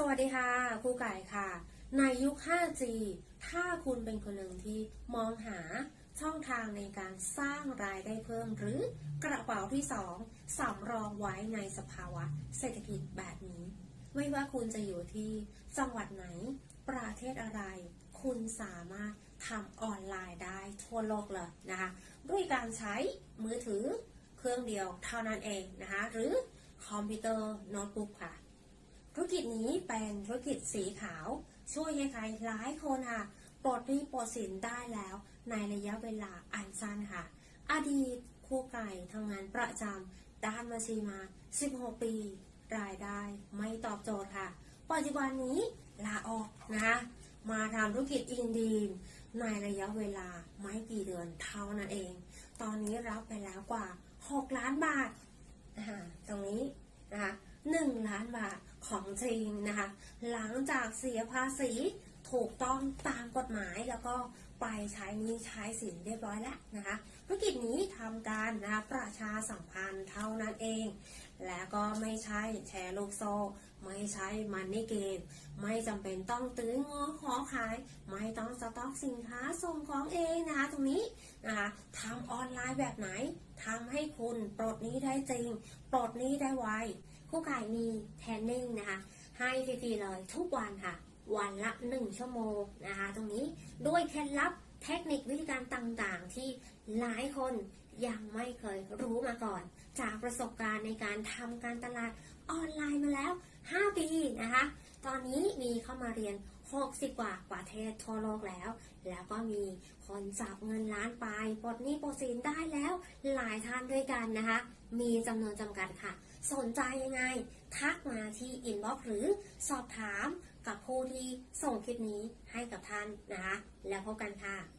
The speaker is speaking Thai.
สวัสดีค่ะครูไก่ค่ะ ในยุค 5G ถ้าคุณเป็นคนหนึ่งที่มองหาช่องทางในการสร้างรายได้เพิ่ม หรือกระเป๋าที่ 2สำรองไว้ในสภาวะเศรษฐกิจแบบนี้ ไม่ว่าคุณจะอยู่ที่จังหวัดไหน ประเทศอะไร คุณสามารถทำออนไลน์ได้ทั่วโลกเลยนะคะด้วยการใช้มือถือเครื่องเดียวเท่านั้นเองนะคะหรือคอมพิวเตอร์โน้ตบุ๊กค่ะ ธุรกิจนี้เป็นธุรกิจสีขาว ช่วยให้ใครหลายคนค่ะปลดหนี้ปลดสินได้แล้ว ในระยะเวลาอันสั้นค่ะ อดีตครูไก่ทำงานประจำด้านบัญชีมา 16 ปี รายได้ไม่ตอบโจทย์ค่ะ ปัจจุบันนี้ลาออกนะคะมาทำธุรกิจอินดีมในระยะเวลาไม่กี่เดือนเท่านั้นเอง ตอนนี้รับไปแล้วกว่า 6 ล้านบาทนะคะตรงนี้นะคะ1ล้านบาท ของจริงนะคะ หลังจากเสียภาษีถูกต้องตามกฎหมายแล้วก็ไปใช้นี้ใช้สินเรียบร้อยแล้วนะคะ ธุรกิจนี้ทำการนะคะประชาสัมพันธ์เท่านั้นเอง และก็ไม่ใช่แชร์ลูกโซ่ ไม่ใช่มันนี่เกม ไม่จำเป็นต้องตื้องอขอขาย ไม่ต้องสต็อกสินค้าส่งของเองนะคะตรงนี้นะคะทำออนไลน์แบบไหนทำให้คุณปลดหนี้ได้จริง ปลดหนี้ได้ไวครู่ไก่มีแทนนิ่งนะคะให้ฟรีๆเลยทุกวันค่ะ วันละ 1 ชั่วโมงนะคะ ตรงนี้ด้วยเคล็ดลับเทคนิควิธีการต่างๆ ที่หลายคน ยังไม่เคยรู้มาก่อน จากประสบการณ์ในการทำการตลาดออนไลน์มาแล้ว 5 ปีนะคะ ตอนนี้มีเข้ามาเรียน 60 กว่าประเทศทั่วโลกแล้ว แล้วก็มีคนจับเงินล้านไปปลดหนี้ปลดสินได้แล้วหลายท่านด้วยกันนะคะ มีจำนวนจำกัดค่ะ สนใจยังไง ทักมาที่อินบ็อกซ์หรือสอบถามกับผู้ที่ส่งคลิปนี้ให้กับท่านนะคะ แล้วพบกันค่ะ